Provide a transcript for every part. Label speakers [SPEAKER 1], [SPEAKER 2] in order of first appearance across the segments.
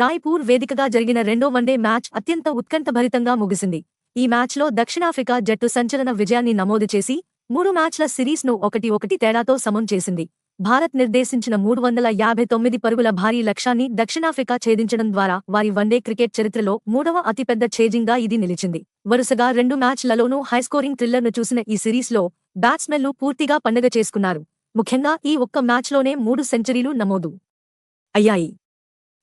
[SPEAKER 1] రాయ్పూర్ వేదికగా జరిగిన రెండో వన్డే మ్యాచ్ అత్యంత ఉత్కంఠభరితంగా ముగిసింది. ఈ మ్యాచ్లో దక్షిణాఫ్రికా జట్టు సంచలన విజయాన్ని నమోదు చేసి మూడు మ్యాచ్ల సిరీస్ను ఒకటి ఒకటి తేడాతో సమం చేసింది. భారత్ నిర్దేశించిన మూడు వందల యాభై తొమ్మిది పరుగుల భారీ లక్ష్యాన్ని దక్షిణాఫ్రికా ఛేదించడం ద్వారా వారి వన్డే క్రికెట్ చరిత్రలో మూడవ అతిపెద్ద ఛేజింగ్గా ఇది నిలిచింది. వరుసగా రెండు మ్యాచ్లలోనూ హైస్కోరింగ్ థ్రిల్లర్ను చూసిన ఈ సిరీస్లో బ్యాట్స్మెన్లు పూర్తిగా పండగ చేసుకున్నారు. ముఖ్యంగా ఈ ఒక్క మ్యాచ్లోనే మూడు సెంచరీలు నమోదు అయ్యాయి.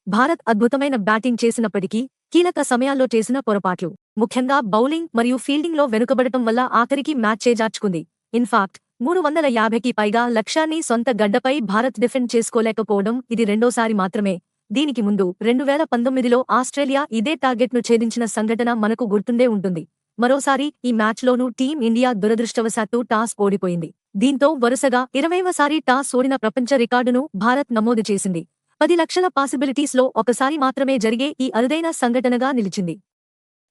[SPEAKER 1] భారత్ అద్భుతమైన బ్యాటింగ్ చేసినప్పటికీ కీలక సమయాల్లో చేసిన పొరపాట్లు ముఖ్యంగా బౌలింగ్ మరియు ఫీల్డింగ్లో వెనుకబడటం వల్ల ఆఖరికి మ్యాచ్ చేజార్చుకుంది. ఇన్ఫాక్ట్ మూడు వందల యాభైకి పైగా లక్ష్యాన్ని సొంత గడ్డపై భారత్ డిఫెండ్ చేసుకోలేకపోవడం ఇది రెండోసారి మాత్రమే. దీనికి ముందు రెండు వేల పంతొమ్మిదిలో ఆస్ట్రేలియా ఇదే టార్గెట్ను ఛేదించిన సంఘటన మనకు గుర్తుండే ఉంటుంది. మరోసారి ఈ మ్యాచ్లోనూ టీం ఇండియా దురదృష్టవశాత్తు టాస్ ఓడిపోయింది. దీంతో వరుసగా ఇరవైవసారి టాస్ ఓడిన ప్రపంచ రికార్డును భారత్ నమోదు చేసింది. పది లక్షల పాసిబిలిటీస్లో ఒకసారి మాత్రమే జరిగే ఈ అరుదైన సంఘటనగా నిలిచింది.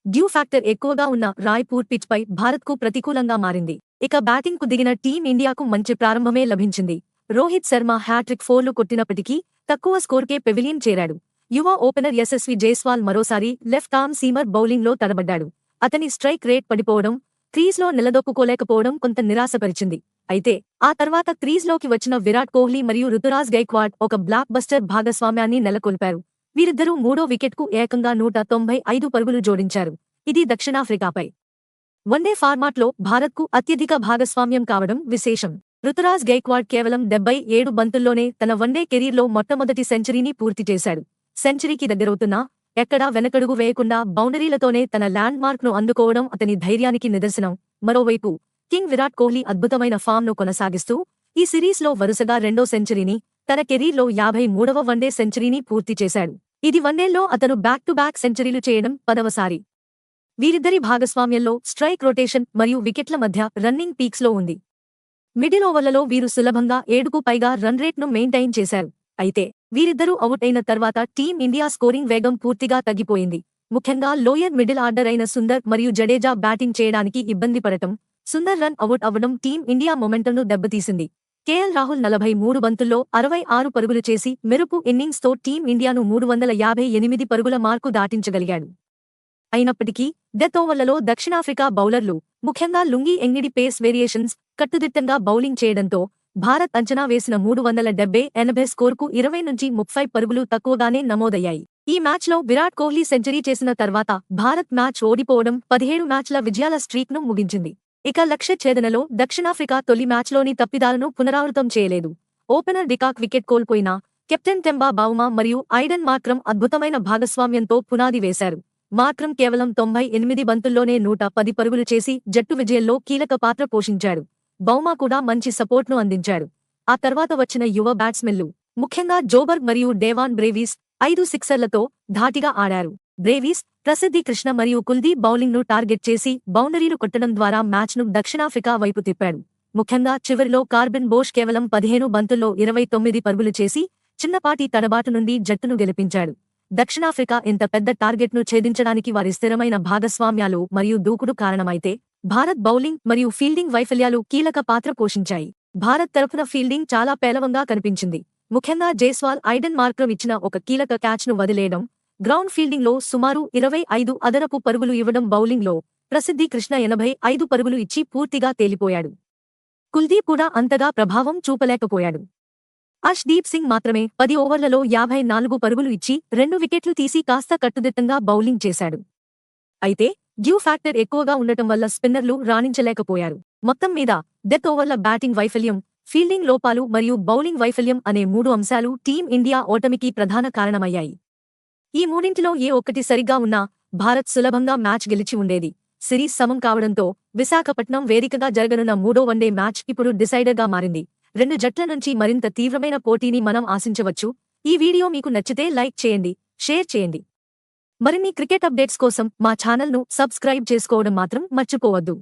[SPEAKER 1] డ్యూ ఫ్యాక్టర్ ఎక్కువగా ఉన్న రాయ్పూర్ పిచ్పై భారత్కు ప్రతికూలంగా మారింది. ఇక బ్యాటింగ్కు దిగిన టీమిండియాకు మంచి ప్రారంభమే లభించింది. రోహిత్ శర్మ హ్యాట్రిక్ ఫోర్లు కొట్టినప్పటికీ తక్కువ స్కోర్కే పెవిలియన్ చేరాడు. యువ ఓపెనర్ యశస్వి జైస్వాల్ మరోసారి లెఫ్ట్ ఆర్మ్ సీమర్ బౌలింగ్లో తడబడ్డాడు. అతని స్ట్రైక్ రేట్ పడిపోవడం క్రీజ్లో నిలదొక్కుకోలేకపోవడం కొంత నిరాశపరిచింది. అయితే ఆ తర్వాత క్రీజ్లోకి వచ్చిన విరాట్ కోహ్లీ మరియు రుతురాజ్ గైక్వాడ్ ఒక బ్లాక్ బస్టర్ భాగస్వామ్యాన్ని నెలకొల్పారు. వీరిద్దరూ మూడో వికెట్కు ఏకంగా నూట తొంభై ఐదు పరుగులు జోడించారు. ఇది దక్షిణాఫ్రికాపై. వన్డే ఫార్మాట్లో భారత్కు అత్యధిక భాగస్వామ్యం కావడం విశేషం. రుతురాజ్ గైక్వాడ్ కేవలం డెబ్బై ఏడు బంతుల్లోనే తన వన్డే కెరీర్లో మొట్టమొదటి సెంచరీని పూర్తి చేశాడు. సెంచరీకి దగ్గరవుతున్నా ఎక్కడా వెనకడుగు వేయకుండా బౌండరీలతోనే తన ల్యాండ్ మార్క్ను అందుకోవడం అతని ధైర్యానికి నిదర్శనం. మరోవైపు కింగ్ విరాట్ కోహ్లీ అద్భుతమైన ఫామ్ను కొనసాగిస్తూ ఈ సిరీస్లో వరుసగా రెండో సెంచరీని తన కెరీర్లో యాభై మూడవ వన్డే సెంచరీని పూర్తి చేశాడు. ఇది వన్డేల్లో అతను బ్యాక్ టు బ్యాక్ సెంచరీలు చేయడం పదవసారి వీరిద్దరి భాగస్వామ్యంలో స్ట్రైక్ రొటేషన్ మరియు వికెట్ల మధ్య రన్నింగ్ పీక్స్లో ఉంది. మిడిల్ ఓవర్లలో వీరు సులభంగా ఏడుకు పైగా రన్ రేట్ను మెయింటైన్ చేశారు. అయితే వీరిద్దరూ అవుట్ అయిన తర్వాత టీం ఇండియా స్కోరింగ్ వేగం పూర్తిగా తగ్గిపోయింది. ముఖ్యంగా లోయర్ మిడిల్ ఆర్డర్ అయిన సుందర్ మరియు జడేజా బ్యాటింగ్ చేయడానికి ఇబ్బంది పడటం సుందర్ రన్ అవుట్ అవ్వడం టీం ఇండియా మొమెంటంను దెబ్బతీసింది. కేఎల్ రాహుల్ నలభై మూడు బంతుల్లో అరవై ఆరు పరుగులు చేసి మెరుపు ఇన్నింగ్స్తో టీం ఇండియాను మూడు వందల యాభై ఎనిమిది పరుగుల మార్కు దాటించగలిగాడు. అయినప్పటికీ డెత్ ఓవర్లలో దక్షిణాఫ్రికా బౌలర్లు ముఖ్యంగా లుంగి ఎంగిడి పేస్ వేరియేషన్స్ కట్టుదిట్టంగా బౌలింగ్ చేయడంతో భారత్ అంచనా వేసిన మూడు వందల డెబ్బై ఎనభై స్కోర్కు ఇరవై నుంచి ముప్పై పరుగులు తక్కువగానే నమోదయ్యాయి. ఈ మ్యాచ్లో విరాట్ కోహ్లీ సెంచరీ చేసిన తర్వాత భారత్ మ్యాచ్ ఓడిపోవడం పదిహేడు మ్యాచ్ల విజయాల స్ట్రీక్ను ముగించింది. ఇక లక్ష్య ఛేదనలో దక్షిణాఫ్రికా తొలి మ్యాచ్లోని తప్పిదాలను పునరావృతం చేయలేదు. ఓపెనర్ డికాక్ వికెట్ కోల్పోయినా కెప్టెన్ టెంబా బావుమా మరియు ఐడెన్ మాత్రం అద్భుతమైన భాగస్వామ్యంతో పునాది వేశారు. మాత్రం కేవలం తొంభై ఎనిమిది బంతుల్లోనే నూట పది పరుగులు చేసి జట్టు విజయంలో కీలక పాత్ర పోషించాడు బౌమా కూడా మంచి సపోర్ట్ను అందించాడు. ఆ తర్వాత వచ్చిన యువ బ్యాట్స్మెన్లు ముఖ్యంగా జోబర్ మరియు డేవాన్ బ్రేవీస్ ఐదు సిక్సర్లతో ధాటిగా ఆడారు. బ్రేవీస్ ప్రసిద్ధి కృష్ణ మరియు కుల్దీప్ బౌలింగ్ను టార్గెట్ చేసి బౌండరీలు కొట్టడం ద్వారా మ్యాచ్ను దక్షిణాఫ్రికా వైపు తిప్పాడు. ముఖ్యంగా చివరిలో కార్బిన్ బోష్ కేవలం పదిహేను బంతుల్లో ఇరవై తొమ్మిది పరుగులు చేసి చిన్నపాటి తడబాటు నుండి జట్టును గెలిపించాడు. దక్షిణాఫ్రికా ఇంత పెద్ద టార్గెట్ను ఛేదించడానికి వారి స్థిరమైన భాగస్వామ్యాలు మరియు దూకుడు కారణమైతే భారత్ బౌలింగ్ మరియు ఫీల్డింగ్ వైఫల్యాలు కీలక పాత్ర పోషించాయి. భారత్ తరఫున ఫీల్డింగ్ చాలా పేలవంగా కనిపించింది. ముఖ్యంగా జైస్వాల్ ఐడెన్ మార్క్రం ఇచ్చిన ఒక కీలక క్యాచ్ను వదిలేయడం గ్రౌండ్ ఫీల్డింగ్లో సుమారు ఇరవై ఐదు అదనపు పరుగులు ఇవ్వడం బౌలింగ్లో ప్రసిద్ధి కృష్ణ ఎనభై ఐదు పరుగులు ఇచ్చి పూర్తిగా తేలిపోయాడు. కుల్దీప్ కూడా అంతగా ప్రభావం చూపలేకపోయాడు. అష్దీప్ సింగ్ మాత్రమే పది ఓవర్లలో యాభై నాలుగు పరుగులు ఇచ్చి రెండు వికెట్లు తీసి కాస్త కట్టుదిట్టంగా బౌలింగ్ చేశాడు. అయితే డ్యూ ఫ్యాక్టర్ ఎక్కువగా ఉండటం వల్ల స్పిన్నర్లు రాణించలేకపోయారు. మొత్తం మీద డెత్ ఓవర్ల బ్యాటింగ్ వైఫల్యం ఫీల్డింగ్ లోపాలు మరియు బౌలింగ్ వైఫల్యం అనే మూడు అంశాలు టీం ఇండియా ఓటమికి ప్రధాన కారణమయ్యాయి. ఈ మూడింటిలో ఏ ఒక్కటి సరిగ్గా ఉన్నా భారత్ సులభంగా మ్యాచ్ గెలిచి ఉండేది. సిరీస్ సమం కావడంతో విశాఖపట్నం వేదికగా జరగనున్న మూడో వన్డే మ్యాచ్ ఇప్పుడు డిసైడర్గా మారింది. రెండు జట్ల నుంచి మరింత తీవ్రమైన పోటీని మనం ఆశించవచ్చు. ఈ వీడియో మీకు నచ్చితే లైక్ చేయండి షేర్ చేయండి. మరిన్ని క్రికెట్ అప్డేట్స్ కోసం మా ఛానల్ను సబ్స్క్రైబ్ చేసుకోవడం మాత్రం మర్చిపోవద్దు.